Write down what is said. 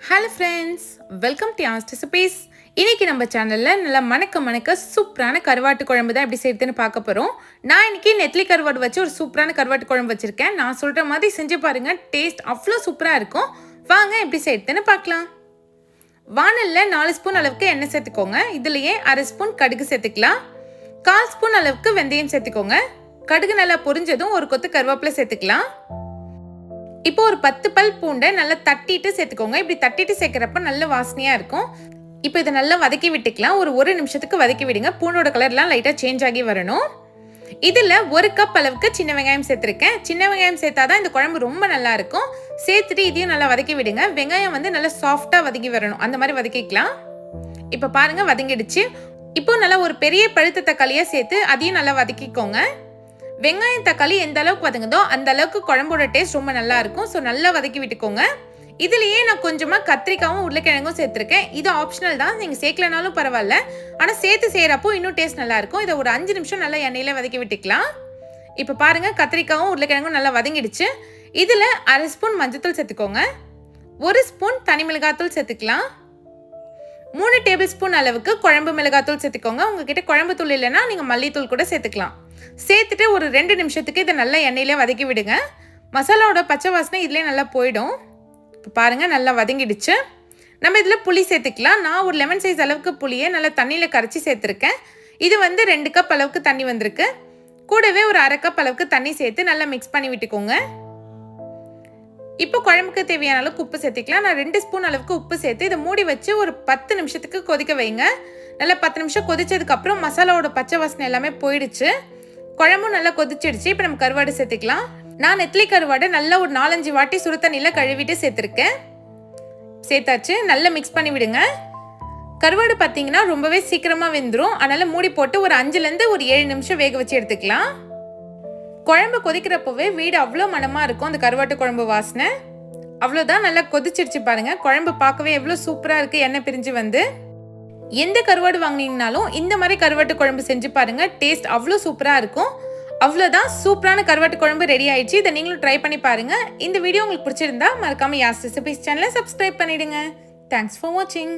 Hello friends welcome to ast recipes இன்றைக்கி நம்ம சேனலில் நல்லா மணக்க மணக்க சூப்பரான கருவாட்டு குழம்பு தான் எப்படி செய்யுதுன்னு பார்க்க போகிறோம் நான் இன்றைக்கி நெத்லி கருவாடு வச்சு ஒரு சூப்பரான கருவாட்டு குழம்பு வச்சுருக்கேன். நான் சொல்கிற மாதிரி செஞ்சு பாருங்கள் டேஸ்ட் அவ்வளோ சூப்பராக இருக்கும். வாங்க எப்படி செய்யுதுன்னு பார்க்கலாம். வானலில் நாலு ஸ்பூன் அளவுக்கு எண்ணெய் சேர்த்துக்கோங்க. இதுலேயே அரை ஸ்பூன் கடுகு சேர்த்துக்கலாம். கால் ஸ்பூன் அளவுக்கு வெந்தயம் சேர்த்துக்கோங்க. கடுகு நல்லா பொரிஞ்சதும் ஒரு கொத்து கருவேப்பிலை சேர்த்துக்கலாம். இப்போ ஒரு பத்து பல் பூண்டை நல்லா தட்டிட்டு சேர்த்துக்கோங்க. இப்படி தட்டிட்டு சேர்க்குறப்ப நல்ல வாசனையாக இருக்கும். இப்போ இதை நல்லா வதக்கி விட்டுக்கலாம். ஒரு ஒரு நிமிஷத்துக்கு வதக்கி விடுங்க. பூண்டோட கலர்லாம் லைட்டாக சேஞ்ச் ஆகி வரணும். இதில் ஒரு கப் அளவுக்கு சின்ன வெங்காயம் சேர்த்துருக்கேன். சின்ன வெங்காயம் சேர்த்தா தான் இந்த குழம்பு ரொம்ப நல்லா இருக்கும். சேர்த்துட்டு இதையும் நல்லா வதக்கி விடுங்க. வெங்காயம் வந்து நல்லா சாஃப்டாக வதக்கி வரணும். அந்த மாதிரி வதக்கிக்கலாம். இப்போ பாருங்க வதங்கிடுச்சு. இப்போ நல்லா ஒரு பெரிய பழுத்த தக்காளியாக சேர்த்து அதையும் நல்லா வதக்கிக்கோங்க. வெங்காயம் தக்காளி எந்த அளவுக்கு வதங்குதோ அந்த அளவுக்கு குழம்போட டேஸ்ட் ரொம்ப நல்லா இருக்கும். ஸோ நல்லா வதக்கி விட்டுக்கோங்க. இதுலயே நான் கொஞ்சமா கத்திரிக்காவும் உருளைக்கிழங்கும் சேர்த்துருக்கேன். இது ஆப்ஷனல் தான். நீங்க சேர்க்கலனாலும் பரவாயில்ல. ஆனா சேர்த்து செய்யறப்போ இன்னும் டேஸ்ட் நல்லா இருக்கும். இதை ஒரு அஞ்சு நிமிஷம் நல்லா எண்ணெயில வதக்கி விட்டுக்கலாம். இப்போ பாருங்க கத்திரிக்காவும் உருளைக்கிழங்கும் நல்லா வதங்கிடுச்சு. இதுல அரை ஸ்பூன் மஞ்சத்தூள் சேர்த்துக்கோங்க. ஒரு ஸ்பூன் தனி மிளகாத்தூள் சேர்த்துக்கலாம். மூணு டேபிள் ஸ்பூன் அளவுக்கு குழம்பு மிளகாத்தூள் சேர்த்துக்கோங்க. உங்ககிட்ட குழம்பு தூள் இல்லைன்னா நீங்கள் மல்லித்தூள் கூட சேர்த்துக்கலாம். சேர்த்துட்டு ஒரு ரெண்டு நிமிஷத்துக்கு இதை நல்லா எண்ணெயிலே வதக்கி விடுங்க. மசாலாவோட பச்சை வாசனை இதிலே நல்லா போயிடும். இப்போ பாருங்கள் நல்லா வதங்கிடுச்சு. நம்ம இதில் புளி சேர்த்துக்கலாம். நான் ஒரு லெமன் சைஸ் அளவுக்கு புளியை நல்லா தண்ணியில் கரைச்சி சேர்த்துருக்கேன். இது வந்து ரெண்டு கப் அளவுக்கு தண்ணி வந்திருக்கு. கூடவே ஒரு அரை கப் அளவுக்கு தண்ணி சேர்த்து நல்லா மிக்ஸ் பண்ணி விட்டுக்கோங்க. இப்போ குழம்புக்கு தேவையான அளவுக்கு உப்பு சேர்த்துக்கலாம். நான் ரெண்டு ஸ்பூன் அளவுக்கு உப்பு சேர்த்து இதை மூடி வச்சு ஒரு பத்து நிமிஷத்துக்கு கொதிக்க வைங்க. நல்லா பத்து நிமிஷம் கொதிச்சதுக்கப்புறம் மசாலாவோட பச்சை வாசனை எல்லாமே போயிடுச்சு. குழம்பும் நல்லா கொதிச்சிடுச்சு. இப்போ நம்ம கருவாடு சேர்த்துக்கலாம். நான் நெத்திலி கருவாடை நல்லா ஒரு நாலஞ்சு வாட்டி சுடு தண்ணியில் கழுவிட்டு சேர்த்துருக்கேன். சேர்த்தாச்சு. நல்லா மிக்ஸ் பண்ணி விடுங்க. கருவாடு பார்த்தீங்கன்னா ரொம்பவே சீக்கிரமாக வெந்துடும் அதனால் மூடி போட்டு ஒரு அஞ்சுலேருந்து ஒரு ஏழு நிமிஷம் வேக வச்சு எடுத்துக்கலாம். குழம்பு கொதிக்கிறப்பவே வீடு அவ்வளோ மனமாக இருக்கும் அந்த கருவாட்டு குழம்பு வாசனை. அவ்வளோதான் நல்லா கொதிச்சிருச்சு பாருங்கள் குழம்பு பார்க்கவே எவ்வளோ சூப்பராக இருக்குது எண்ணெய் பிரிஞ்சு வந்து. எந்த கருவாடு வாங்கினீங்கனாலும் இந்த மாதிரி கருவாட்டு குழம்பு செஞ்சு பாருங்க. டேஸ்ட் அவ்வளோ சூப்பராக இருக்கும். அவ்வளோதான் சூப்பரான கருவாட்டு குழம்பு ரெடி ஆயிடுச்சு. இதை நீங்களும் ட்ரை பண்ணி பாருங்க. இந்த வீடியோ உங்களுக்கு பிடிச்சிருந்தா மறக்காம யாஸ் ரெசிபிஸ் சேனலை சப்ஸ்கிரைப் பண்ணிடுங்க. தேங்க்ஸ் ஃபார் வாட்சிங்